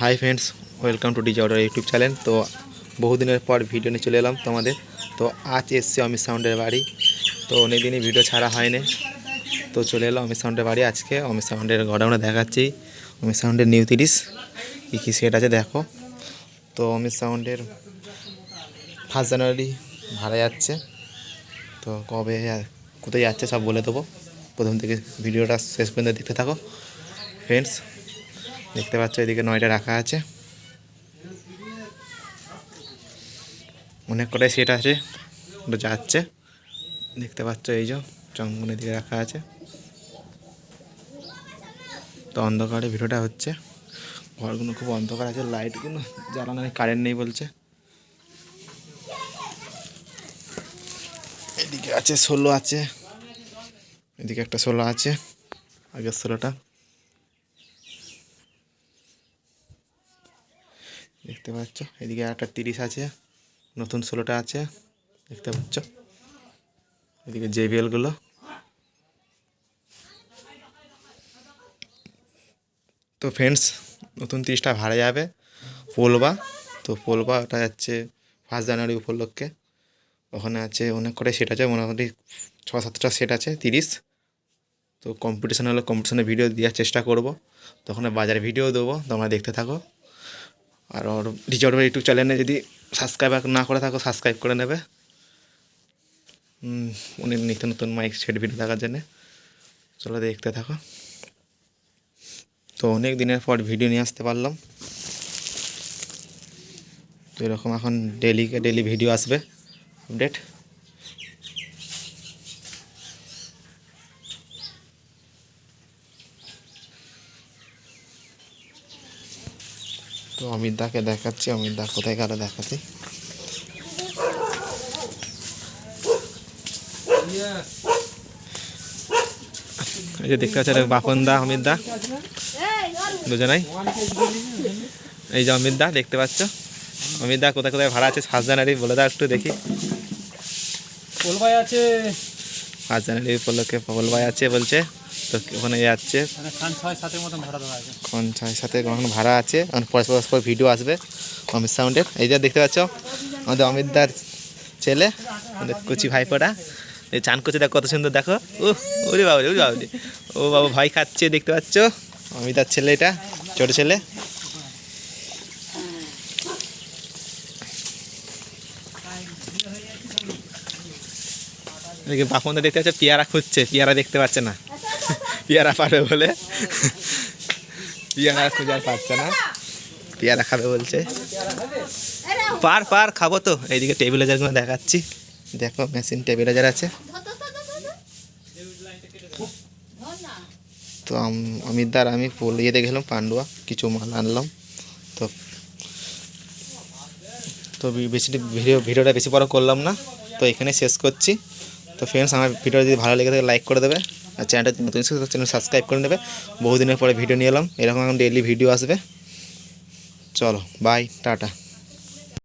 Hi friends, welcome to Digi order YouTube channel. তো বহুদিনের পর ভিডিও নিয়ে চলে এলাম তোমাদের। তো আজ এসছে অমিত সাউন্ডের বাড়ি। তো অনেক দিনই ভিডিও ছাড়া হয়নি। তো চলে এলাম অমিত সাউন্ডের বাড়ি। আজকে অমিত সাউন্ডের গোডাউনে দেখাচ্ছি। অমিত সাউন্ডের নিউ তিরিশ। কী কী সেট আছে দেখো। তো অমিত সাউন্ডের ফার্স্ট জানুয়ারি ভাড়া যাচ্ছে। তো কবে কোথায় যাচ্ছে সব বলে দেবো। প্রথম থেকে ভিডিওটা শেষ পর্যন্ত দেখতে থাকো। ফ্রেন্ডস দেখতে পাচ্ছ, এদিকে নয়টা রাখা আছে। অনেক কটাই সেট আছে যাচ্ছে। দেখতে পাচ্ছ, এই যে চঙ্গনের দিকে রাখা আছে। তো অন্ধকারে ভিডিওটা হচ্ছে। ঘরগুলো খুব অন্ধকার আছে লাইটগুলো জ্বালানো কারেন্ট নেই বলছে। এদিকে আছে ষোলো আছে। এদিকে একটা ষোলো আছে, আগের ষোলোটা দেখতে পাচ্ছ? এদিকে একটা তিরিশ আছে। নতুন ষোলোটা আছে। দেখতে পাচ্ছ? এদিকে জেবিএলগুলো তো ফ্রেন্ডস নতুন তিরিশটা ভাড়া যাবে পোলবা। তো পোলবা ওটা যাচ্ছে ফার্স্ট জানুয়ারি উপলক্ষে। ওখানে আছে অনেক করে সেট আছে, মোটামুটি ছ সাতটা সেট আছে, তিরিশ। তো কম্পিটিশান হলে কম্পিটিশনের ভিডিও দেওয়ার চেষ্টা করব। তখন বাজার ভিডিও দেবো, তোমরা দেখতে থাকো। আর ওর রিচার্ড ইউটিউব চ্যানেলে যদি সাবস্ক্রাইব না করে থাকো সাবস্ক্রাইব করে নেবে। উনি নিত্য নতুন মাইক সেট ভিডিও দেখার জন্যে। চলো দেখতে থাকো। তো অনেক দিনের পর ভিডিও নিয়ে আসতে পারলাম। তো এরকম এখন ডেলি ডেলি ভিডিও আসবে। আপডেট তো অমিত দাকে দেখাচ্ছি অমিত দা কোথায় গেল দেখাচ্ছি এই যে দেখতে পাচ্ছেন বাপন দা অমিত দা দুজনাই? এই যে অমিত দা দেখতে পাচ্ছ? অমিত দা কোথায় কোথায় ভাড়া আছে ফার্স্ট জানুয়ারি বলে দাও একটু দেখি। কোলবাই আছে। ফার্স্ট জানুয়ারি উপলক্ষে ভাই আছে বলছে। তো ওখানে যাচ্ছে। মানে খান ছয় এখন ছয় সাথে কখন ভাড়া আছে। পরস্পর পরস্পর ভিডিও আসবে অমিত সাউন্ডের এই যে দেখতে পাচ্ছ আমাদের অমিত দার ছেলে আমাদের কচি ভাইপোটা। এই চান করছে দেখ কত সুন্দর দেখো। ও ওরে বাবা ওরে বাবা ও বাবা ভয় খাচ্ছে দেখতে পাচ্ছ? অমিতার ছেলে এটা ছোট ছেলে। এদিকে বাপন দেখতে পাচ্ছে পেয়ারা খুঁজছে পেয়ারা দেখতে পাচ্ছে না। পেয়ারা পাবে বলে। পেয়ারা খুঁজে আর পাচ্ছে না। পেয়ারা খাবে বলছে। পার পার, খাব তো। এইদিকে টেবিলাইজারগুলো দেখাচ্ছি। দেখো, মেশিন টেবিলাইজার আছে। তো আম- অমিতদার আমি পোল ইয়েতে গেলাম পান্ডুয়া, কিছু মাল আনলাম। তো তো বেশি ভিডিও, ভিডিওটা বেশি বড় করলাম না। তো এখানে শেষ করছি। তো ফ্রেন্ডস আমার ভিডিও যদি ভালো লেগে থাকে লাইক করে দেবে। আর চ্যানেলটা নতুন চ্যানেল সাবস্ক্রাইব করে নেবে। বহুদিনের পরে ভিডিও নিয়ে এলাম। এরকম এখন ডেলি ভিডিও আসবে। চলো বাই টাটা।